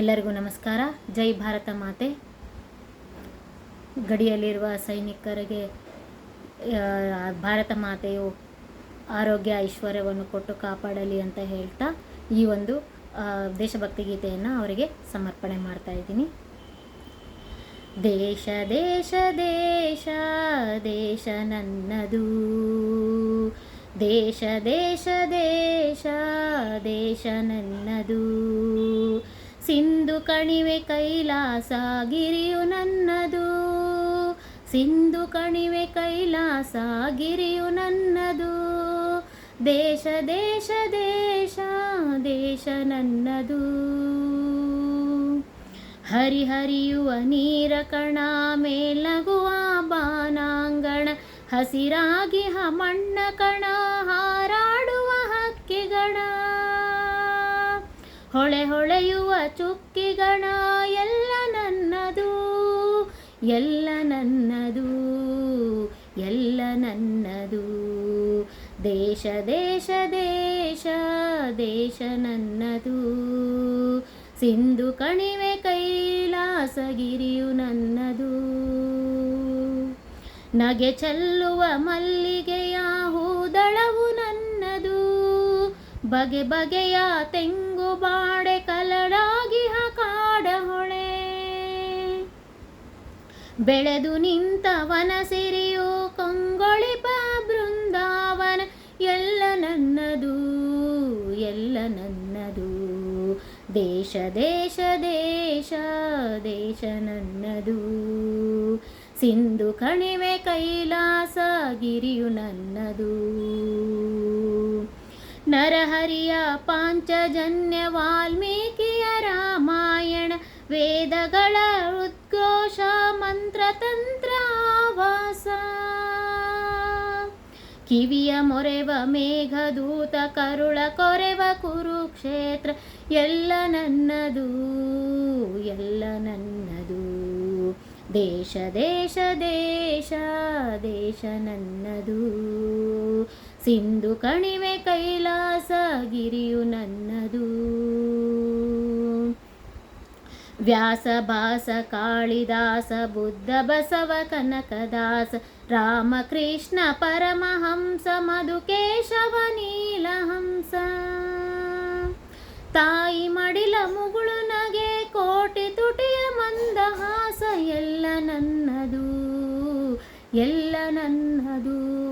ಎಲ್ಲರಿಗೂ ನಮಸ್ಕಾರ. ಜೈ ಭಾರತ ಮಾತೆ. ಗಡಿಯಲ್ಲಿರುವ ಸೈನಿಕರಿಗೆ ಭಾರತ ಮಾತೆಯು ಆರೋಗ್ಯ, ಐಶ್ವರ್ಯವನ್ನು ಕೊಟ್ಟು ಕಾಪಾಡಲಿ ಅಂತ ಹೇಳ್ತಾ ಈ ಒಂದು ದೇಶಭಕ್ತಿ ಗೀತೆಯನ್ನು ಅವರಿಗೆ ಸಮರ್ಪಣೆ ಮಾಡ್ತಾ ಇದ್ದೀನಿ. ದೇಶ ದೇಶ ದೇಶ ದೇಶ ನನ್ನದು. ದೇಶ ದೇಶ ದೇಶ ದೇಶ ನನ್ನದು. ಸಿಂಧು ಕಣಿವೆ ಕೈಲಾಸ ಗಿರಿಯು ನನ್ನದು. ಸಿಂಧು ಕಣಿವೆ ಕೈಲಾಸ ಗಿರಿಯು ನನ್ನದು. ದೇಶ ದೇಶ ದೇಶ ದೇಶ ನನ್ನದು. ಹರಿಹರಿಯುವ ನೀರ ಕಣ ಮೇಲಗುವ ಬಾನಾಂಗಣ ಹಸಿರಾಗಿ ಹ ಮಣ್ಣ ಕಣ ಹೊಳೆ ಹೊಳೆಯುವ ಚುಕ್ಕಿಗಣ, ಎಲ್ಲ ನನ್ನದು ಎಲ್ಲ ನನ್ನದು ಎಲ್ಲ ನನ್ನದು. ದೇಶ ದೇಶ ದೇಶ ದೇಶ ನನ್ನದು. ಸಿಂಧು ಕಣಿವೆ ಕೈಲಾಸಗಿರಿಯು ನನ್ನದು. ನಗೆ ಚೆಲ್ಲುವ ಮಲ್ಲಿಗೆಯ ಹೂದಳವು ನನ್ನದು. ಬಗೆ ಬಗೆಯ ತೆಂಗು ಬಾಡೆ ಕಲಡಾಗಿ ಕಾಡ ಹೊಳೆ ಬೆಳೆದು ನಿಂತ ವನಸಿರಿಯು ಕಂಗೊಳಿಪ ಬೃಂದಾವನ. ಎಲ್ಲ ನನ್ನದು ಎಲ್ಲ ನನ್ನದು. ದೇಶ ದೇಶ ದೇಶ ದೇಶ ನನ್ನದು. ಸಿಂಧು ಕಣಿವೆ ಕೈಲಾಸ ಗಿರಿಯು ನನ್ನದು. ನರಹರಿಯ ಪಾಂಚಜನ್ಯ ವಾಲ್ಮೀಕಿಯ ರಾಮಾಯಣ, ವೇದಗಳ ಉದ್ಘೋಷ ಮಂತ್ರತಂತ್ರ ವಾಸ ಕಿವಿಯ ಮೊರೆವ ಮೇಘದೂತ, ಕರುಳ ಕೊರೆವ ಕುರುಕ್ಷೇತ್ರ, ಎಲ್ಲ ನನ್ನದು ಎಲ್ಲ ನನ್ನದು. ದೇಶ ದೇಶ ದೇಶ ದೇಶ ನನ್ನದು. ಸಿಂಧು ಕಣಿವೆ ಕೈಲಾಸ ಗಿರಿಯು ನನ್ನದು. ವ್ಯಾಸ ಭಾಸ ಕಾಳಿದಾಸ, ಬುದ್ಧ ಬಸವ ಕನಕದಾಸ, ರಾಮಕೃಷ್ಣ ಪರಮಹಂಸ, ಮಧುಕೇಶವ ನೀಲಹಂಸ. ತಾಯಿ ಮಡಿಲ ಮುಗುಳು ನಗೆ, ಕೋಟಿ ತುಟಿಯ ಮಂದಹಾಸ, ಎಲ್ಲ ನನ್ನದು ಎಲ್ಲ ನನ್ನದು.